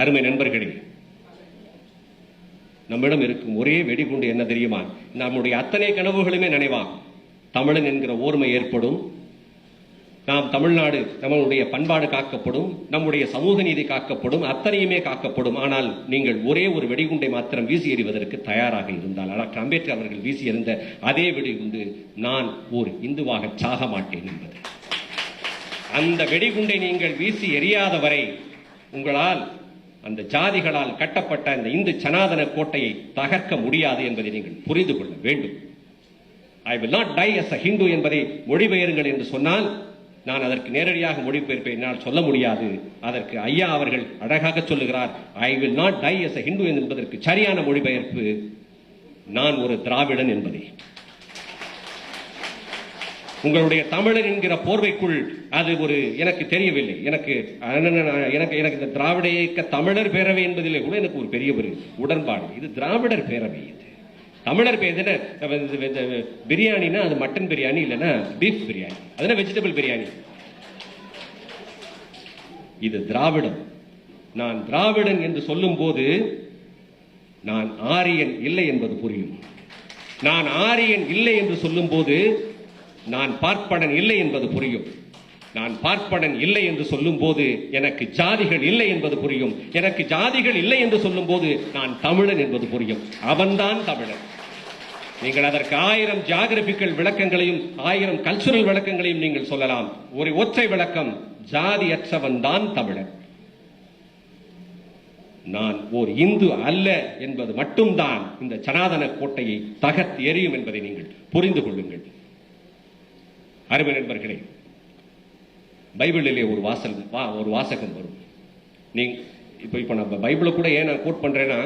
அருமை நண்பர்களே நம்மிடம் இருக்கும் ஒரே வெடிகுண்டு என்ன தெரியுமா? நம்முடைய அத்தனை கனவுகளுமே நினைவாகும். தமிழன் என்கிற ஓர்மை ஏற்படும். நாம் தமிழ்நாடு நம்மளுடைய பண்பாடு காக்கப்படும். நம்முடைய சமூக நீதி காக்கப்படும். அத்தனையுமே காக்கப்படும். ஆனால் நீங்கள் ஒரே ஒரு வெடிகுண்டை மாத்திரம் வீசி எறிவதற்கு தயாராக இருந்தால் ஆனால் அம்பேத்கர் அவர்கள் வீசி எறிந்த அதே வெடிகுண்டு நான் ஒரு இந்துவாக சாக மாட்டேன் என்பது. அந்த வெடிகுண்டை நீங்கள் வீசி எறியாத வரை உங்களால் அந்த ஜாதிகளால் கட்டப்பட்ட அந்த இந்து சனாதன கோட்டையை தகர்க்க முடியாது என்பதை நீங்கள் புரிந்து கொள்ள வேண்டும். I will not die as a Hindu என்பதை மொழிபெயருங்கள் என்று சொன்னால் நான் அதற்கு நேரடியாக மொழிபெயர்ப்பை என்னால் சொல்ல முடியாது. அதற்கு ஐயா அவர்கள் அழகாக சொல்லுகிறார் I will not die as a Hindu என்பதற்கு சரியான மொழிபெயர்ப்பு நான் ஒரு திராவிடன் என்பதை. உங்களுடைய தமிழன் என்கிற போர்வைக்குள் அது ஒரு எனக்கு தெரியவில்லை. எனக்கு எனக்கு எனக்கு இந்த திராவிட இயக்க தமிழர் பேரவை என்பதிலே கூட எனக்கு ஒரு பெரிய ஒரு உடன்பாடு. இது திராவிடர் பேரவை இது. தமிழர் பேர் இந்த- பிரியாணினா அது மட்டன் பிரியாணி இல்லைன்னா பீஃப் பிரியாணி. அதுனா வெஜிடபிள் பிரியாணி? இது திராவிடம். நான் திராவிடன் என்று சொல்லும்போது நான் ஆரியன் இல்லை என்பது புரியும். நான் ஆரியன் இல்லை என்று சொல்லும்போது நான் பார்ப்படன் இல்லை என்பது புரியும். நான் பார்ப்படன் இல்லை என்று சொல்லும்போது எனக்கு ஜாதிகள் இல்லை என்பது புரியும். எனக்கு ஜாதிகள் இல்லை என்று சொல்லும்போது நான் தமிழன் என்பது புரியும். அவன்தான் தமிழன். நீங்கள் அதற்கு ஆயிரம் ஜியாகிரபிக்கல் விளக்கங்களையும் ஆயிரம் கல்ச்சுரல் விளக்கங்களையும் நீங்கள் சொல்லலாம். ஒரு ஒற்றை விளக்கம் ஜாதியற்றவன் தான் தமிழன். நான் ஓர் இந்து அல்ல என்பது மட்டும்தான் இந்த சனாதன கோட்டையை தகர்த்து எறியும் என்பதை நீங்கள் புரிந்து கொள்ளுங்கள். அருமை நண்பர்களே பைபிளிலே ஒரு வாசல் வா ஒரு வாசகம் வரும். நீங்க இப்போ இப்போ நம்ம பைபிளை கூட ஏன் நான் கோட் பண்ணுறேன்னா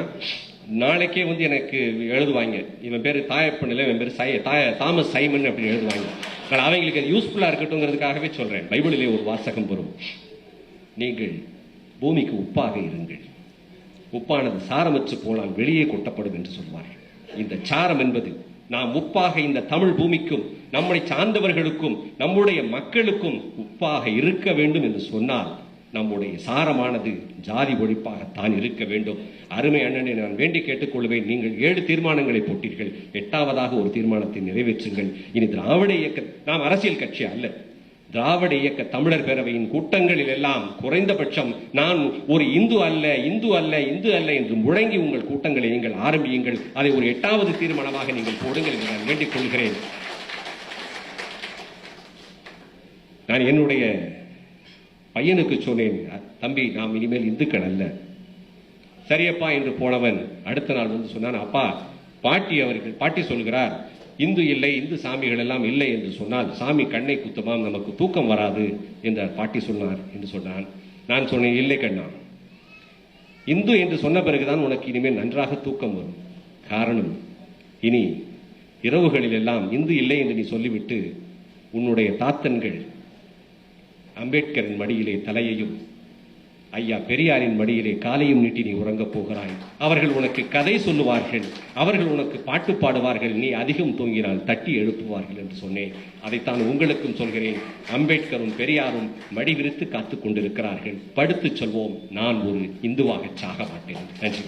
நாளைக்கே வந்து எனக்கு எழுதுவாங்க. இவன் பேர் தாயப்பண்ணில் இவன் பேர் சை தாய தாமஸ் சைமன் அப்படின்னு எழுதுவாங்க. ஆனால் அவங்களுக்கு அது யூஸ்ஃபுல்லாக இருக்கட்டுங்கிறதுக்காகவே சொல்கிறேன் பைபிளிலே ஒரு வாசகம் வரும். நீங்கள் பூமிக்கு உப்பாக இருங்கள். உப்பானது சாரமற்று போனால் வெளியே கொட்டப்படும் என்று சொல்வார்கள். இந்த சாரம் என்பது நாம் உப்பாக இந்த தமிழ் பூமிக்கும் நம்மை சார்ந்தவர்களுக்கும் நம்முடைய மக்களுக்கும் உப்பாக இருக்க வேண்டும் என்று சொன்னால் நம்முடைய சாரமானது ஜாதி ஒழிப்பாகத்தான் இருக்க வேண்டும். அருமை அண்ணனை நான் வேண்டி கேட்டுக்கொள்வேன். நீங்கள் ஏழு தீர்மானங்களை போட்டீர்கள். எட்டாவதாக ஒரு தீர்மானத்தை நிறைவேற்றுங்கள். இனி திராவிட இயக்க நாம் அரசியல் கட்சி அல்ல. திராவிட இயக்க தமிழர் பேரவையின் கூட்டங்களில் எல்லாம் குறைந்தபட்சம் நான் ஒரு இந்து அல்ல இந்து அல்ல இந்து அல்ல என்று முழங்கி உங்கள் கூட்டங்களை நீங்கள் ஆரம்பியுங்கள். அதை ஒரு எட்டாவது தீர்மானமாக நீங்கள் போடுங்கள் என்று நான் வேண்டிக் கொள்கிறேன். நான் என்னுடைய பையனுக்கு சொன்னேன் தம்பி நாம் இனிமேல் இந்துக்கள் அல்ல. சரியப்பா என்று போனவன் அடுத்த நாள் வந்து சொன்னான் அப்பா பாட்டி அவர்கள் பாட்டி சொல்கிறார் இந்து இல்லை இந்து சாமிகள் எல்லாம் இல்லை என்று சொன்னால் சாமி கண்ணை குத்தமாம் நமக்கு தூக்கம் வராது என்று பாட்டி சொன்னார் என்று சொன்னான் நான் சொன்னேன் இல்லை கண்ணா. இந்து என்று சொன்ன பிறகுதான் உனக்கு இனிமேல் நன்றாக தூக்கம் வரும். காரணம் இனி இரவுகளில் எல்லாம் இந்து இல்லை என்று நீ சொல்லிவிட்டு உன்னுடைய தாத்தன்கள் அம்பேத்கரின் மடியிலே தலையையும் ஐயா பெரியாரின் மடியிலே காலையும் நீட்டி நீ உறங்கப் போகிறாய். அவர்கள் உனக்கு கதை சொல்லுவார்கள். அவர்கள் உனக்கு பாட்டு பாடுவார்கள். நீ அதிகம் தூங்கினால் தட்டி எழுப்புவார்கள் என்று சொன்னேன். அதைத்தான் உங்களுக்கும் சொல்கிறேன். அம்பேத்கரும் பெரியாரும் மடி விரித்து காத்து கொண்டிருக்கிறார்கள். படுத்துச் சொல்வோம். நான் ஒரு இந்துவாக சாக மாட்டேன் நன்றி.